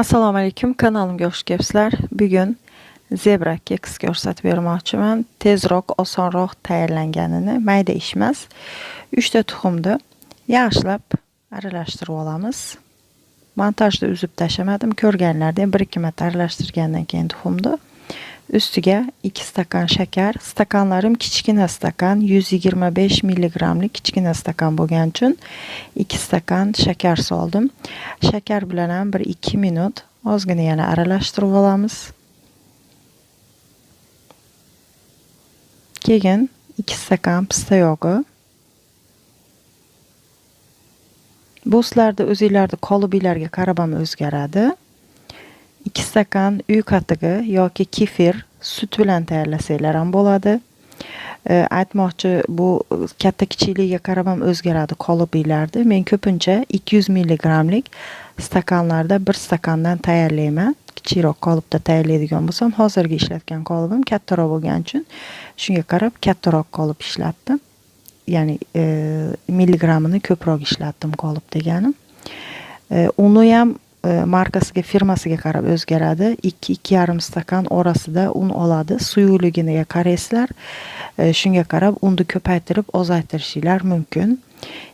Assalomu alaykum, kanalimga xush kelibsizlar. Bugun zebra keks ko'rsatib bermoqchiman. Tezroq, osonroq tayyorlanganini, mayda ish emas. 3 ta tuxumni yaxshilab aralashtirib olamiz. Montajda uzib tashlamadim. Ko'rganlardek 1-2 marta aralashtirgandan keyin tuxumni ustiga 2 stakan shakar, stakanlarim kichkina stakan, 125 milligramlik kichkina stakan bo'lgani uchun 2 stakan shakar soldim. Shakar bilan ham bir 2 minut ozgina yana aralashtirib olamiz. Keyin 2 stakan pista yog'i. Bu sizlarda o'zingizlarni qolibinglarga qarab ham o'zgaradi. 2 stakan uy qatig'i yoki kefir sut bilan tayyorlasanglar ham bo'ladi. E, aytmoqchi bu katta kichikligiga qarab ham o'zgaradi qolibinglarni. Men ko'pincha 200 milligramlik stakanlarda 1 stakandan tayyorlayman. Kichikroq qolipda tayyorlaydigan bo'lsam, hozirgi ishlatgan qolibim kattaroq bo'lgani uchun shunga qarab kattaroq qolib ishlatdim. Ya'ni e, milligramini ko'proq ishlatdim qolib deganim. E, uni ham markasiga, firmasiga qarab o'zgaradi. 2-2,5 stakan orasida un oladi. Suyuqligiga qaraysizlar. E, shunga qarab unni ko'paytirib, ozaytirishinglar mumkin.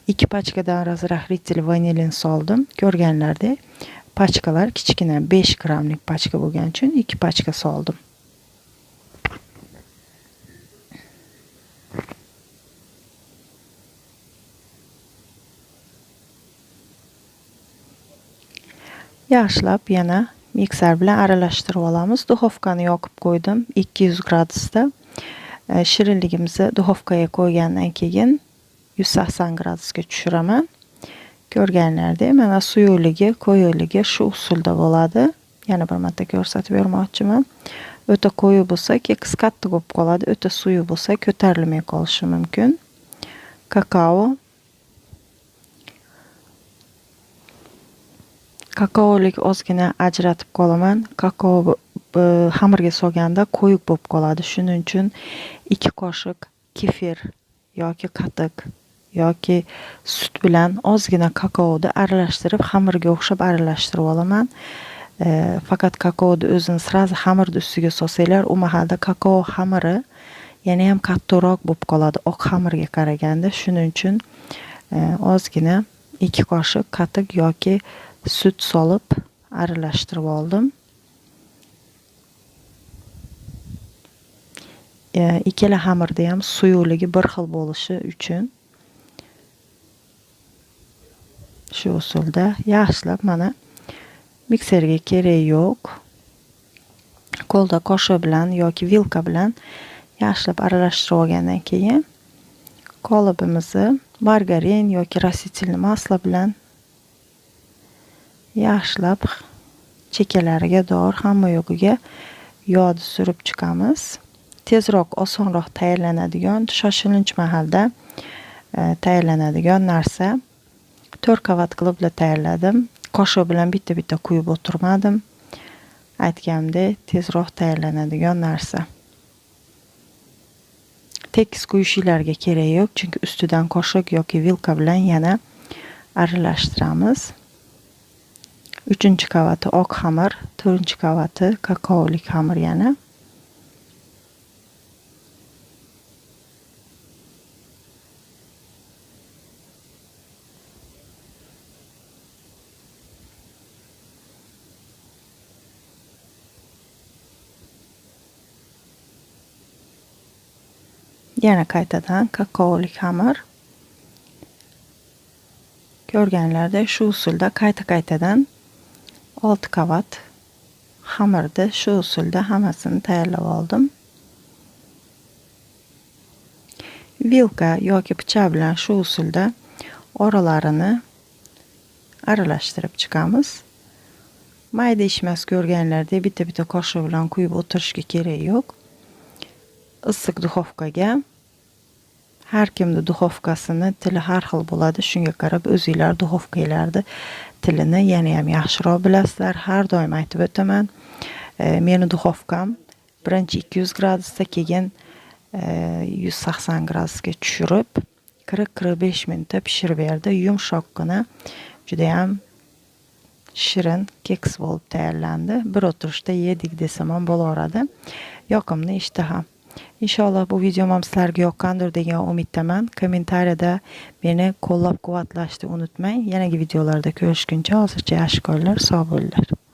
2 pachkadan razrahritel vanilin soldim. Ko'rganlardek pachkalar kichkina 5 grammlik pachka bo'lgani uchun 2 pachka soldim. Yaxshilab yana mikser bilan aralashtirib olamiz. Duxovkani yoqib qo'ydim 200 gradusda. Shirinligimizni duxovkaga qo'ygandan keyin 180 gradusga tushiraman. Ko'rganlaridek mana suyuqligi, quyuqligi shu usulda bo'ladi. Yana bir marta ko'rsatib bermoqchiman. O'ta quyi bo'lsa, keks qattiq bo'lib qoladi. O'ta suyuq bo'lsa, ko'tarilmay qolishi mumkin. Kakao Kakaolik ozgina ajratib qolaman. Kakao xamirga solganda quyuq bo'lib qoladi. Shuning uchun 2 qoshiq kefir yoki qatiq yoki sut bilan ozgina kakaoni aralashtirib, xamirga o'xshab aralashtirib olaman. E, faqat kakaoni o'zini srazi xamirni ustiga solsanglar, u mahalda kakao xamiri yana ham qattiqroq bo'lib qoladi oq xamirga qaraganda. Shuning uchun e, ozgina 2 qoshiq qatiq yoki sut solib aralashtirib oldim. E, ikkala xamirda ham suyuqligi bir xil bo'lishi uchun shu usulda yaxshilab mana mikserga kerak yo'q. Qo'lda qoshiq bilan yoki vilka bilan yaxshilab aralashtirib olgandan keyin qolibimizni margarin yoki rastительный maslo bilan yaxshilab chekalariga dor hamma yo'qiga yog'ni surib chiqamiz. Tezroq, osonroq tayyorlanadigan, shoshilinch mahalda e, tayyorlanadigan narsa. 4 qavat qilib tayyorladim. Qoshiq bilan bitta-bitta quyib o'tirmadim. Aytganimdek, tezroq tayyorlanadigan narsa. Tekis quyishinglarga kerak yo'q, chunki ustidan qoshiq yoki vilka bilan yana aralashtiramiz. Uchinchi qavati oq xamir to'rtinchi qavati kakaolik xamir yana yana qaytadan kakaolik xamir ko'rganlaridek shu usulda qayta qaytadan olti qavat xamirni shu usulda hammasini tayyorlab oldim. Vilka yoki pichoq bilan shu usulda oralarini aralashtirib chiqamiz. Mayda ishmas ko'rganlardek bitta-bitta qoshiq bilan quyib o'tirishga kerak yo'q. Issiq duxovkaga har kimni duxovkasini tili har xil bo'ladi. Shunga qarab o'zinglar duxovkalarni tilini yana ham yaxshiroq bilasizlar. Har doim aytib o'taman. E, meni duxovkam birinchi 200 gradusda, keyin e, 180 gradusga tushirib 40-45 minutda pishirib berdi. Yumshoqqina juda ham shirin keks bo'lib tayyorlandi. Bir o'tirishda yedik desam ham bo'laveradi. Yoqimli ishtaha. Inshaalloh bu videom sizlarga yoqqandir degan umiddaman. Kommentariyada meni qo'llab-quvvatlashni unutmang. Yanagi videolarda ko'rishguncha hozircha yaxshi kunlar, sog' bo'linglar.